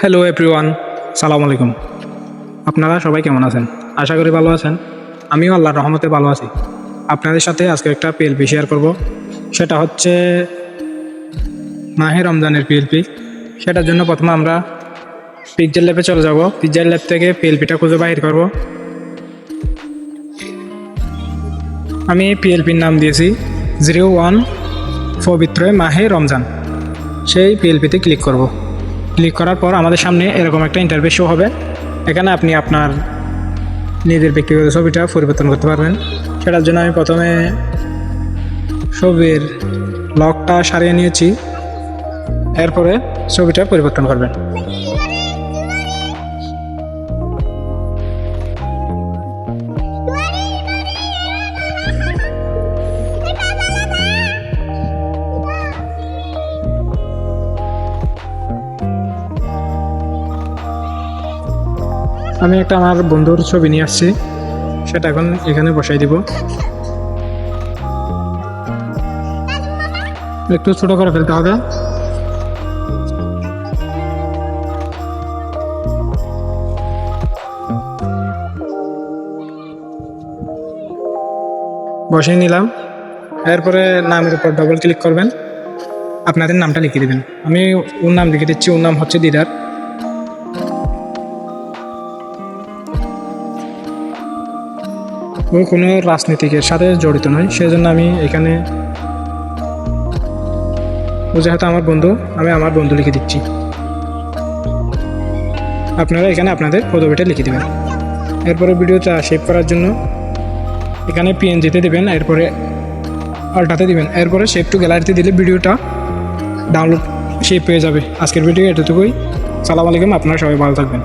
Hello everyone সালাম আলাইকুম আপনারা সবাই কেমন আছেন? আশা করি ভালো আছেন। আমিও আল্লাহর রহমতে ভালো আছি। আপনাদের সাথে আজকে একটা পিএলপি শেয়ার করব। সেটা হচ্ছে মাহে রমজানের পিএলপি সেটার জন্য প্রথমে আমরা পিকজার ল্যাবে চলে যাব। পিকজার ল্যাব থেকে পিএলপিটা খুঁজে বাহির করব। আমি পিএলপির নাম দিয়েছি জিরো ওয়ান পবিত্র মাহে রমজান। সেই পিএলপিতে ক্লিক করব। ক্লিক করার পর আমাদের সামনে এরকম একটা ইন্টারভিউ শো হবে। এখানে আপনি আপনার নিজের ব্যক্তিগত ছবিটা পরিবর্তন করতে পারবেন। সেটার জন্য আমি প্রথমে ছবির লকটা সারিয়ে নিয়েছি। এরপরে ছবিটা পরিবর্তন করবেন। আমি একটা আমার বন্ধুর ছবি নিয়ে আসছি। সেটা এখন এখানে বসাই দিব। একটু ছোট করে ফেলতে হবে। বসিয়ে নিলাম। এরপরে নামের উপর ডবল ক্লিক করবেন। আপনাদের নামটা লিখে দেবেন। আমি ওর নাম লিখে দিচ্ছি, ওর নাম হচ্ছে দিদার। ও কোনো রাজনীতিকের সাথে জড়িত নয়, সেজন্য আমি এখানে ও যেহেতু আমার বন্ধু, আমি আমার বন্ধু লিখে দিচ্ছি। আপনারা এখানে আপনাদের পদবিটা লিখে দেবেন। এরপরে ভিডিওটা সেভ করার জন্য এখানে পিএনজিতে দেবেন, এরপরে আল্টাতে দিবেন। এরপরে সেভ টু গ্যালারিতে দিলে ভিডিওটা ডাউনলোড সেভ পেয়ে যাবে। আজকের ভিডিও এতটুকুই। সালাম আলাইকুম, আপনারা সবাই ভালো থাকবেন।